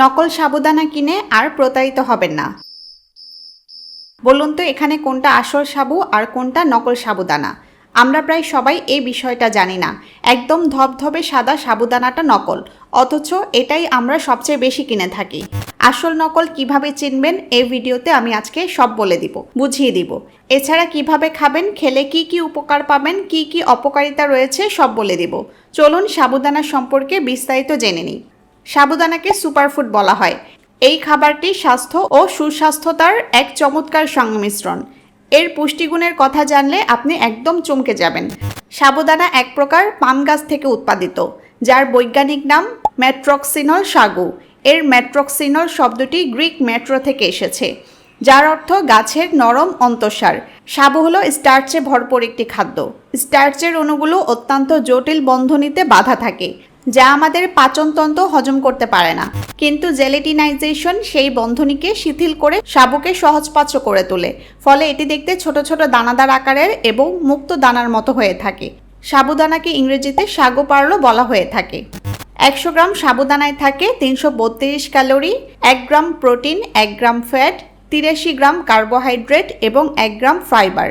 নকল সাবুদানা কিনে আর প্রতারিত হবেন না। বলুন তো এখানে কোনটা আসল সাবু আর কোনটা নকল সাবুদানা? আমরা প্রায় সবাই এই বিষয়টা জানি না। একদম ধবধবে সাদা সাবুদানাটা নকল। অথচ এটাই আমরা সবচেয়ে বেশি কিনে থাকি। আসল নকল কীভাবে চিনবেন এই ভিডিওতে আমি আজকে সব বলে দিব, বুঝিয়ে দিব। এছাড়া কীভাবে খাবেন, খেলে কি কি উপকার পাবেন, কি কি অপকারিতা রয়েছে সব বলে দিব। চলুন সাবুদানা সম্পর্কে বিস্তারিত জেনে নিই। সাবুদানাকে সুপারফুড বলা হয়। এই খাবারটি স্বাস্থ্য ও সুস্বাস্থ্যতার এক চমৎকার সংমিশ্রণ। এর পুষ্টিগুণের কথা জানলে আপনি একদম চমকে যাবেন। সাবুদানা এক প্রকার পাম গাছ থেকে উৎপাদিত, যার বৈজ্ঞানিক নাম ম্যাট্রক্সিনল সাগু। এর ম্যাট্রক্সিনল শব্দটি গ্রিক ম্যাট্রো থেকে এসেছে, যার অর্থ গাছের নরম অন্তঃসার। সাবু হলো স্টার্চে ভরপুর একটি খাদ্য। স্টার্চের অণুগুলো অত্যন্ত জটিল বন্ধনীতে বাধা থাকে যা আমাদের পাচনতন্ত্র হজম করতে পারে না। কিন্তু জেলেটিনাইজেশন সেই বন্ধনীকে শিথিল করে সাবুকে সহজপাচ্য করে তোলে। ফলে এটি দেখতে ছোট ছোট দানাদার আকারের এবং মুক্ত দানার মতো হয়ে থাকে। সাবুদানাকে ইংরেজিতে সাগু পারল বলা হয়ে থাকে। একশো গ্রাম সাবুদানায় থাকে তিনশো বত্রিশ ক্যালোরি, এক গ্রাম প্রোটিন, এক গ্রাম ফ্যাট, তিরাশি গ্রাম কার্বোহাইড্রেট এবং এক গ্রাম ফাইবার।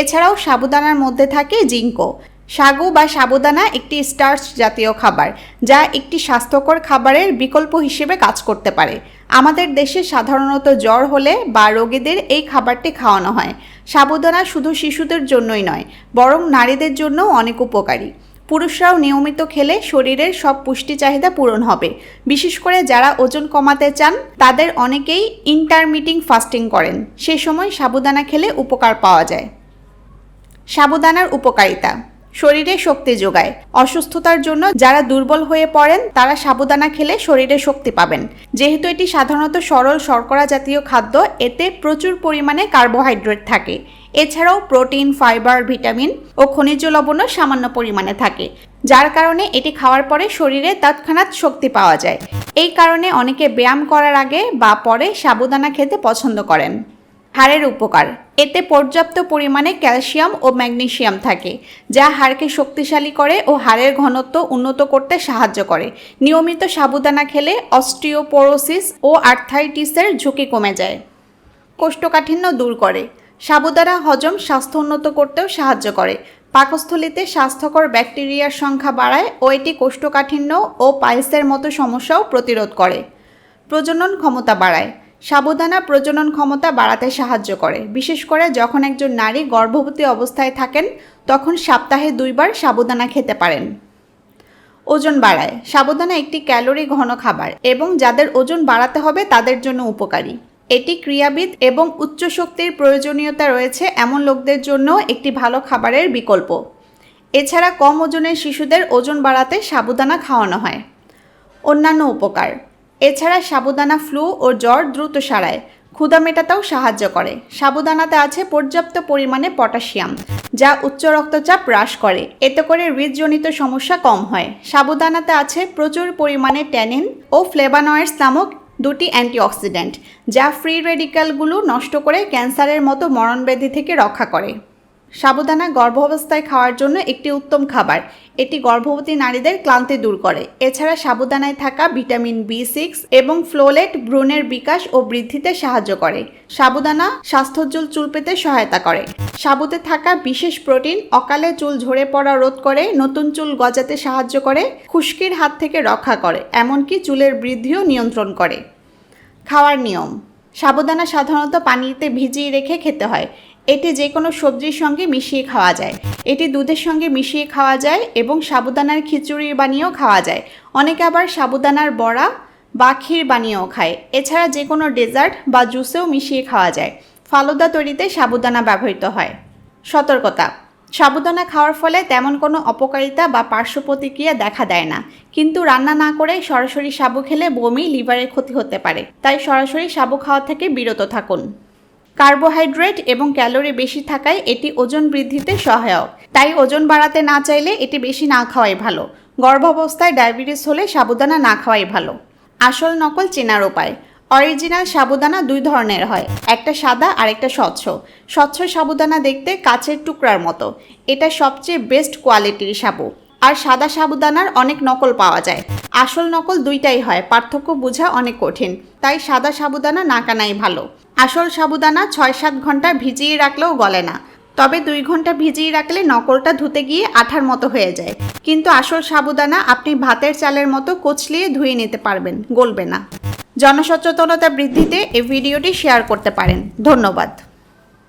এছাড়াও সাবুদানার মধ্যে থাকে জিঙ্কো সাগু বা সাবুদানা একটি স্টার্চ জাতীয় খাবার, যা একটি স্বাস্থ্যকর খাবারের বিকল্প হিসেবে কাজ করতে পারে। আমাদের দেশে সাধারণত জ্বর হলে বা রোগীদের এই খাবারটি খাওয়ানো হয়। সাবুদানা শুধু শিশুদের জন্যই নয়, বরং নারীদের জন্যও অনেক উপকারী। পুরুষরাও নিয়মিত খেলে শরীরের সব পুষ্টি চাহিদা পূরণ হবে। বিশেষ করে যারা ওজন কমাতে চান, তাদের অনেকেই ইন্টারমিটিং ফাস্টিং করেন। সে সময় সাবুদানা খেলে উপকার পাওয়া যায়। সাবুদানার উপকারিতা শরীরে শক্তি যোগায়। অসুস্থতার জন্য যারা দুর্বল হয়ে পড়েন, তারা সাবুদানা খেলে শরীরে শক্তি পাবেন। যেহেতু এটি সাধারণত সরল শর্করা জাতীয় খাদ্য, এতে প্রচুর পরিমাণে কার্বোহাইড্রেট থাকে। এছাড়াও প্রোটিন, ফাইবার, ভিটামিন ও খনিজ লবণও সামান্য পরিমাণে থাকে। যার কারণে এটি খাওয়ার পরে শরীরে তৎক্ষণাৎ শক্তি পাওয়া যায়। এই কারণে অনেকে ব্যায়াম করার আগে বা পরে সাবুদানা খেতে পছন্দ করেন। হাড়ের উপকার। এতে পর্যাপ্ত পরিমাণে ক্যালসিয়াম ও ম্যাগনেশিয়াম থাকে, যা হাড়কে শক্তিশালী করে ও হাড়ের ঘনত্ব উন্নত করতে সাহায্য করে। নিয়মিত সাবুদানা খেলে অস্টিওপোরোসিস ও আর্থাইটিসের ঝুঁকি কমে যায়। কোষ্ঠকাঠিন্য দূর করে। সাবুদানা হজম স্বাস্থ্য উন্নত করতেও সাহায্য করে। পাকস্থলিতে স্বাস্থ্যকর ব্যাকটেরিয়ার সংখ্যা বাড়ায় ও এটি কোষ্ঠকাঠিন্য ও পাইলসের মতো সমস্যাও প্রতিরোধ করে। প্রজনন ক্ষমতা বাড়ায়। সাবুদানা প্রজনন ক্ষমতা বাড়াতে সাহায্য করে। বিশেষ করে যখন একজন নারী গর্ভবতী অবস্থায় থাকেন, তখন সপ্তাহে দুইবার সাবুদানা খেতে পারেন। ওজন বাড়ায়। সাবুদানা একটি ক্যালোরি ঘন খাবার এবং যাদের ওজন বাড়াতে হবে তাদের জন্য উপকারী। এটি ক্রিয়াবিদ এবং উচ্চ শক্তির প্রয়োজনীয়তা রয়েছে এমন লোকদের জন্য একটি ভালো খাবারের বিকল্প। এছাড়া কম ওজনের শিশুদের ওজন বাড়াতে সাবুদানা খাওয়ানো হয়। অন্যান্য উপকার। এছাড়া সাবুদানা ফ্লু ও জ্বর দ্রুত সারায়। ক্ষুদা মেটাতেও সাহায্য করে। সাবুদানাতে আছে পর্যাপ্ত পরিমাণে পটাশিয়াম, যা উচ্চ রক্তচাপ হ্রাস করে। এতে করে হৃদজনিত সমস্যা কম হয়। সাবুদানাতে আছে প্রচুর পরিমাণে ট্যানিন ও ফ্লেভানয়েডস নামক দুটি অ্যান্টিঅক্সিডেন্ট, যা ফ্রি রেডিক্যালগুলো নষ্ট করে ক্যান্সারের মতো মরণব্যাধি থেকে রক্ষা করে। সাবুদানা গর্ভাবস্থায় খাওয়ার জন্য একটি উত্তম খাবার। এটি গর্ভবতী নারীদের ক্লান্তি দূর করে। এছাড়া সাবুদানায় থাকা ভিটামিন বি সিক্স এবং ফ্লোলেট ভ্রূণের বিকাশ ও বৃদ্ধিতে সাহায্য করে। সাবুদানা স্বাস্থ্যোজ্জ্বল চুল পেতে সহায়তা করে। সাবুতে থাকা বিশেষ প্রোটিন অকালে চুল ঝরে পড়া রোধ করে, নতুন চুল গজাতে সাহায্য করে, খুশকির হাত থেকে রক্ষা করে, এমনকি চুলের বৃদ্ধিও নিয়ন্ত্রণ করে। খাওয়ার নিয়ম। সাবুদানা সাধারণত পানিতে ভিজিয়ে রেখে খেতে হয়। এটি যে কোনো সবজির সঙ্গে মিশিয়ে খাওয়া যায়। এটি দুধের সঙ্গে মিশিয়ে খাওয়া যায় এবং সাবুদানার খিচুড়ি বানিয়েও খাওয়া যায়। অনেকে আবার সাবুদানার বড়া বা ক্ষীর বানিয়েও খায়। এছাড়া যে কোনো ডেজার্ট বা জুসেও মিশিয়ে খাওয়া যায়। ফালুদা তৈরিতে সাবুদানা ব্যবহৃত হয়। সতর্কতা। সাবুদানা খাওয়ার ফলে তেমন কোনো অপকারিতা বা পার্শ্ব প্রতিক্রিয়া দেখা দেয় না। কিন্তু রান্না না করে সরাসরি সাবু খেলে বমি, লিভারের ক্ষতি হতে পারে। তাই সরাসরি সাবু খাওয়া থেকে বিরত থাকুন। কার্বোহাইড্রেট এবং ক্যালোরি বেশি থাকায় এটি ওজন বৃদ্ধিতে সহায়ক। তাই ওজন বাড়াতে না চাইলে এটি বেশি না খাওয়াই ভালো। গর্ভাবস্থায় ডায়াবেটিস হলে সাবুদানা না খাওয়াই ভালো। আসল নকল চেনার উপায়। অরিজিনাল সাবুদানা দুই ধরনের হয়। একটা সাদা আর একটা স্বচ্ছ। স্বচ্ছ সাবুদানা দেখতে কাচের টুকরার মতো। এটা সবচেয়ে বেস্ট কোয়ালিটির সাবু। আর সাদা সাবুদানার অনেক নকল পাওয়া যায়। আসল নকল দুইটাই হয়। পার্থক্য বোঝা অনেক কঠিন। তাই সাদা সাবুদানা না কানাই ভালো। আসল সাবুদানা ছয় সাত ঘণ্টা ভিজিয়ে রাখলেও গলে না। তবে দুই ঘণ্টা ভিজিয়ে রাখলে নকলটা ধুতে গিয়ে আঠার মতো হয়ে যায়। কিন্তু আসল সাবুদানা আপনি ভাতের চালের মতো কোচলিয়ে ধুয়ে নিতে পারবেন, গলবে না। জনসচেতনতা বৃদ্ধিতে এই ভিডিওটি শেয়ার করতে পারেন। ধন্যবাদ।